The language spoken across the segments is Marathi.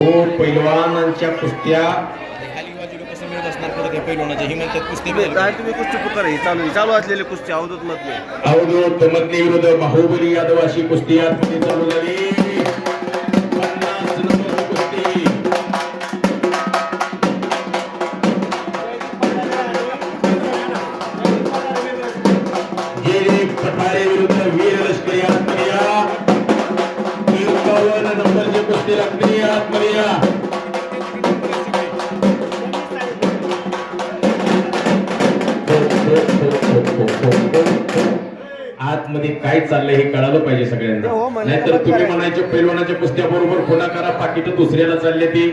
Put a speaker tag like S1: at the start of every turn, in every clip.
S1: हो पैलवानांच्या कुस्त्या.
S2: चालू चालू असलेली कुस्ती अवधूत मधली
S1: अवधूत मधली विरुद्ध बाहुबली यादव अशी कुस्ती आतमध्ये चालू झाली. विरुद्ध वीर लष्करी आतमध्ये या एकावन्न नंबरची कुस्ती लागते आतमध्ये या आतमध्ये काय चाललंय हे कळालं पाहिजे
S2: हो,
S1: सगळ्यांना
S2: म्हणजे
S1: नाहीतर
S2: त्याला
S1: तुम्ही. म्हणायचे पैलवानाच्या कुस्त्या बरोबर खुणा करा पाकिट दुसऱ्याला चालले ती.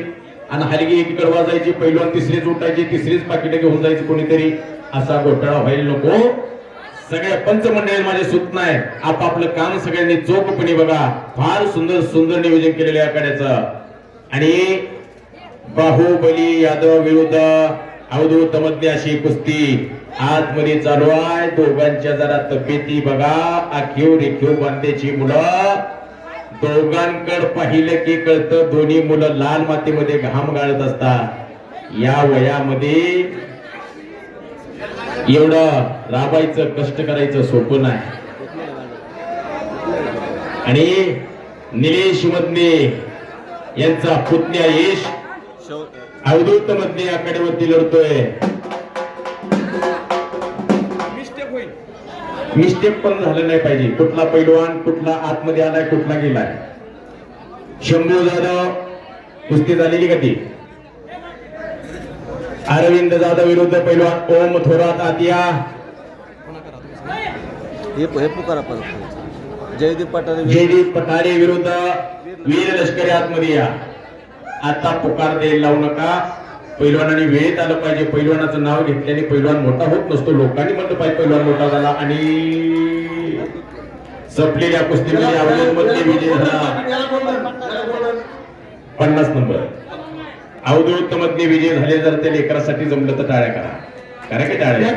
S1: आणि हलगी एकीकडे वाजायची पैलवान तिसरीच उठायची तिसरीच पाकिट घेऊन जायची कोणीतरी. असा घोटाळा व्हायला नको. सगळ्या पंचमंडळी माझे सूचना आहे आपापलं काम सगळ्यांनी चोखपणे बघा. फार सुंदर सुंदर नियोजन केलेलं आहे आखाड्याचं. आणि बाहुबली यादव विरुद्ध अवधूत मधली अशी कुस्ती. आतमध्ये चालू आहे. दोघांच्या जरा तब्येती बघा. आखीव रेखीव बांधेची मुलं. दोघांकडे पाहिलं की कळतं दोन्ही मुलं लाल मातीमध्ये घाम गाळत असतात. या वयामध्ये एवढं राबायचं कष्ट करायचं सोपं नाही. आणि निलेश मधने यांचा पुतण्या यश अवधूत मधने आकडेवरती लढतोय.
S3: मिस्टेक
S1: पण झालं नाही पाहिजे. कुठला पैलवान कुठला आतमध्ये आलाय कुठला गेलाय. शंभू जाधव कुस्ती झालेली का ती? अरविंद जाधव विरुद्ध पैलवान ओम थोरात आतिया.
S2: हे हे पुकारा परत. जयदीप पठारे
S1: जयदीप पठारे विरुद्ध वीर लष्करी आतमध्ये या. आता पुकार द्यायला लावू नका. पैलवानाने वेळेत आलं पाहिजे. पैलवानाचं नाव घेतल्याने पैलवान मोठा होत नसतो. लोकांनी म्हटलं पाहिजे पैलवान मोठा झाला आणि संपलेल्या कुस्तीमध्ये विजय झाला. पन्नास नंबर. अवधूत मध्ये विजय झाले जर त्या लेकरासाठी जमलं तर टाळ्या करा. करा की टाळ्या?